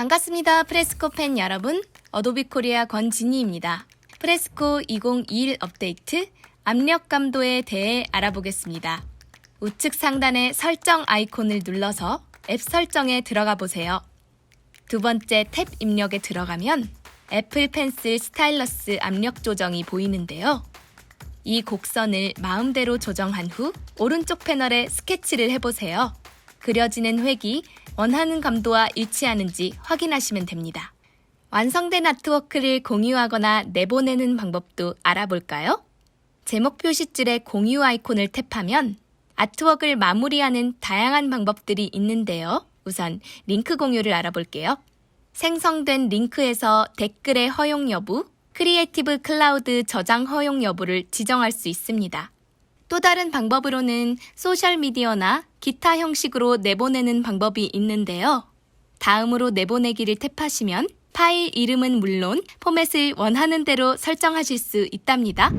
반갑습니다. 프레스코 팬 여러분. 어도비 코리아 권진희입니다. 프레스코 2021 업데이트 압력 감도에 대해 알아보겠습니다. 우측 상단의 설정 아이콘을 눌러서 앱 설정에 들어가 보세요. 두 번째 탭 입력에 들어가면 애플 펜슬 스타일러스 압력 조정이 보이는데요. 이 곡선을 마음대로 조정한 후 오른쪽 패널에 스케치를 해보세요. 그려지는 획이 원하는 감도와 일치하는지 확인하시면 됩니다. 완성된 아트워크를 공유하거나 내보내는 방법도 알아볼까요? 제목 표시줄에 공유 아이콘을 탭하면 아트워크를 마무리하는 다양한 방법들이 있는데요. 우선 링크 공유를 알아볼게요. 생성된 링크에서 댓글의 허용 여부, 크리에이티브 클라우드 저장 허용 여부를 지정할 수 있습니다. 또 다른 방법으로는 소셜미디어나 기타 형식으로 내보내는 방법이 있는데요. 다음으로 내보내기를 탭하시면 파일 이름은 물론 포맷을 원하는 대로 설정하실 수 있답니다.